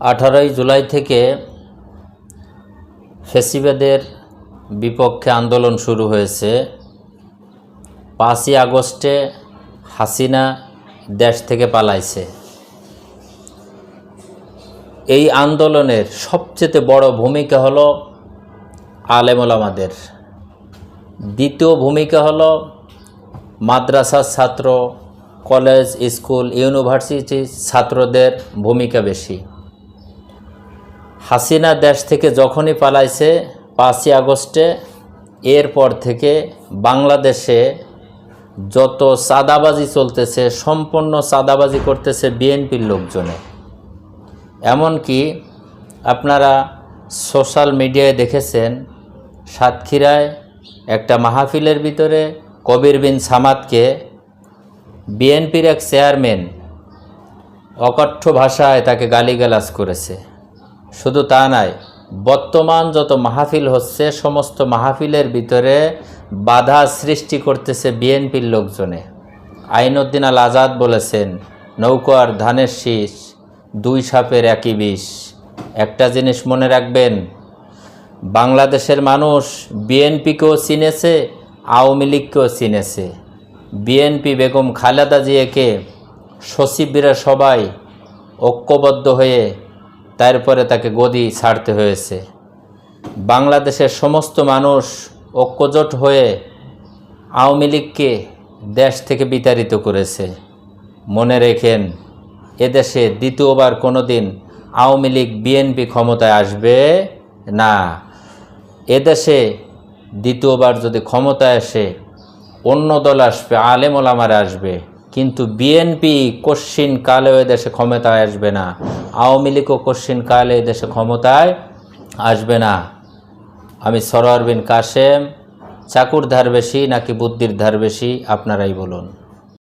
আঠারোই জুলাই থেকে ফেসিবাদের বিপক্ষে আন্দোলন শুরু হয়েছে। পাঁচই আগস্টে হাসিনা দেশ থেকে পালাইছে। এই আন্দোলনের সবচেয়ে বড় ভূমিকা হলো আলেমুলামাদের। দ্বিতীয় ভূমিকা হলো মাদ্রাসার ছাত্র, কলেজ, স্কুল, ইউনিভার্সিটির ছাত্রদের ভূমিকা বেশি। হাসিনা দেশ থেকে যখনই পালাইছে, পাঁচই আগস্টে, এরপর থেকে বাংলাদেশে যত চাঁদাবাজি চলতেছে, সম্পূর্ণ চাঁদাবাজি করতেছে বিএনপির লোকজনে। এমনকি আপনারা সোশ্যাল মিডিয়ায় দেখেছেন, সাতক্ষীরায় একটা মাহফিলের ভিতরে কবির বিন সামাদকে বিএনপির এক চেয়ারম্যান অকঠ্য ভাষায় তাকে গালিগালাজ করেছে। শুধু তা নয় বর্তমান যত মাহফিল হচ্ছে, সমস্ত মাহফিলের ভিতরে বাধা সৃষ্টি করতেছে বিএনপির লোকজনে। আইনুদ্দিন আল আজাদ বলেছেন নৌকার ধানের শীষ, দুই সাপের একই বিষ। একটা জিনিস মনে রাখবেন, বাংলাদেশের মানুষ বিএনপিকেও চিনেছে, আওয়ামী লীগকেও চিনেছে। বিএনপি বেগম খালেদা জিয়াকে সচিবরা সবাই ঐক্যবদ্ধ হয়ে তারপরে তাকে গদি ছাড়তে হয়েছে। বাংলাদেশের সমস্ত মানুষ ঐক্যজোট হয়ে আওয়ামী লীগকে দেশ থেকে বিতাড়িত করেছে। মনে রেখেন, এদেশে দ্বিতীয়বার কোনো দিন আওয়ামী লীগ বিএনপি ক্ষমতায় আসবে না। এদেশে দ্বিতীয়বার যদি ক্ষমতায় আসে, অন্য দল আসবে আলেম ওলামার আসবে। কিন্তু বিএনপি কশ্চিন কালেও দেশে ক্ষমতায় আসবে না। আওয়ামী লীগও কশ্চিন কালে দেশে ক্ষমতায় আসবে না। আমি সরোয়ার বিন কাশেম চাকুর ধার বেশি নাকি বুদ্ধির ধার বেশি, আপনারাই বলুন।